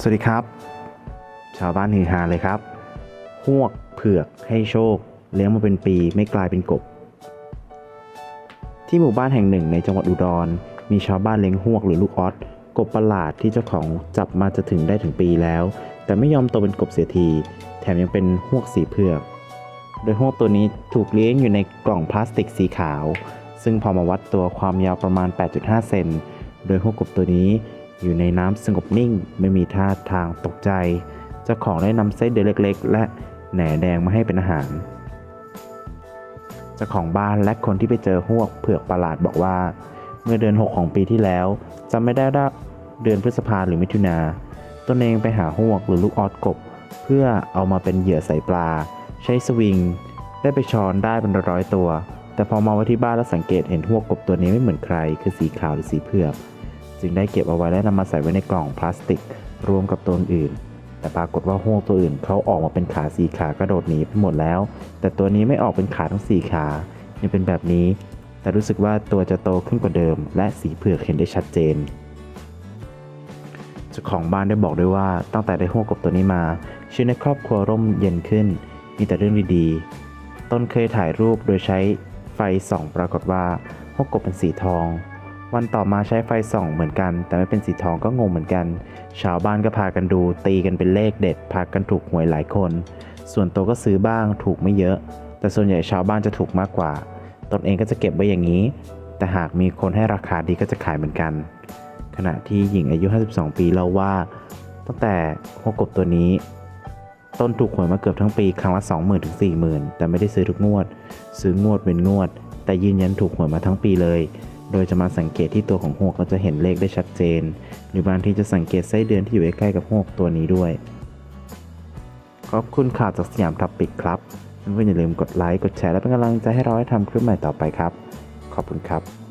สวัสดีครับ ชาวบ้านฮือฮาเลยครับหวกเผือกให้โชค เลี้ยงมาเป็นปีไม่กลายเป็นกบ ที่หมู่บ้านแห่งหนึ่งในจังหวัดอุดร มีชาวบ้านเลี้ยงหวกหรือลูกออสกบประหลาดที่เจ้าของจับมาจะถึงได้ถึงปีแล้ว แต่ไม่ยอมโตเป็นกบเสียที แถมยังเป็นหวกสีเผือก โดยหวกตัวนี้ถูกเลี้ยงอยู่ในกล่องพลาสติกสีขาว ซึ่งพอมาวัดตัวความยาวประมาณ 8.5 เซนโดยหวกกบตัวนี้ อยู่ในน้ำสงบนิ่ง ไม่มีท่าทางตกใจ เจ้าของได้นำไส้เดือนเล็กๆ และแหน่แดงมาให้เป็นอาหาร เจ้าของบ้านและคนที่ไปเจอหวกเผือกประหลาดบอกว่า เมื่อเดือน 6 ของปีที่แล้วจำไม่ได้ว่าเดือนพฤษภาหรือมิถุนาตนเองไปหาหวกหรือลูกออสกบ เพื่อเอามาเป็นเหยื่อใส่ปลา ใช้สวิง ได้ไปช้อนได้เป็นร้อยตัว แต่พอมาไว้ที่บ้านแล้วสังเกตเห็นหวกกบตัวนี้ไม่เหมือนใคร คือสีขาวหรือสีเผือก จึงได้เก็บเอาไว้และนำมาใส่ไว้ในกล่องพลาสติก รวมกับตัวอื่น แต่ปรากฏว่าหวกตัวอื่นเขาออกมาเป็นขาสี่ขากระโดดหนีไปหมดแล้ว แต่ตัวนี้ไม่ออกเป็นขาทั้งสี่ขายังเป็นแบบนี้ แต่รู้สึกว่าตัวจะโตขึ้นกว่าเดิม และสีเผือกเห็นได้ชัดเจนเจ้าของบ้านได้บอกด้วยว่าตั้งแต่ได้หัวงกบตัวนี้มาชีวิตในครอบครัวร่มเย็นขึ้น มีแต่เรื่องดีๆ ต้นเคยถ่ายรูปโดยใช้ไฟส่องปรากฏว่าหัวงกบเป็นสีทอง วันต่อมาใช้ไฟส่องเหมือนกัน แต่ไม่เป็นสีทองก็งงเหมือนกัน ชาวบ้านก็พากันดู ตีกันเป็นเลขเด็ดพากันถูกหวยหลายคน ส่วนตัวก็ซื้อบ้างถูกไม่เยอะ แต่ส่วนใหญ่ชาวบ้านจะถูกมากกว่า ตนเองก็จะเก็บไว้อย่างนี้ แต่หากมีคนให้ราคาดีก็จะขายเหมือนกัน ขณะที่หญิงอายุ 52 ปีเล่าว่า ตั้งแต่หัวกบตัวนี้ ต้นถูกหวยมาเกือบทั้งปีครั้งละ 20,000ถึง40,000 แต่ไม่ได้ซื้อทุกงวด ซื้องวดเป็นงวด แต่ยืนยันถูกหวยมาทั้งปีเลย โดยจะมาสังเกตที่ตัวของหวกก็จะเห็นเลขได้ชัดเจน หรือบางทีจะสังเกตไส้เดือนที่อยู่ใกล้ๆกับหวกตัวนี้ด้วย ขอบคุณข่าวจากสยามทับปิกครับเพื่อนๆอย่าลืมกดไลค์ กดแชร์และเป็นกำลังใจให้เราได้ทำคลิปใหม่ต่อไปครับ ขอบคุณครับ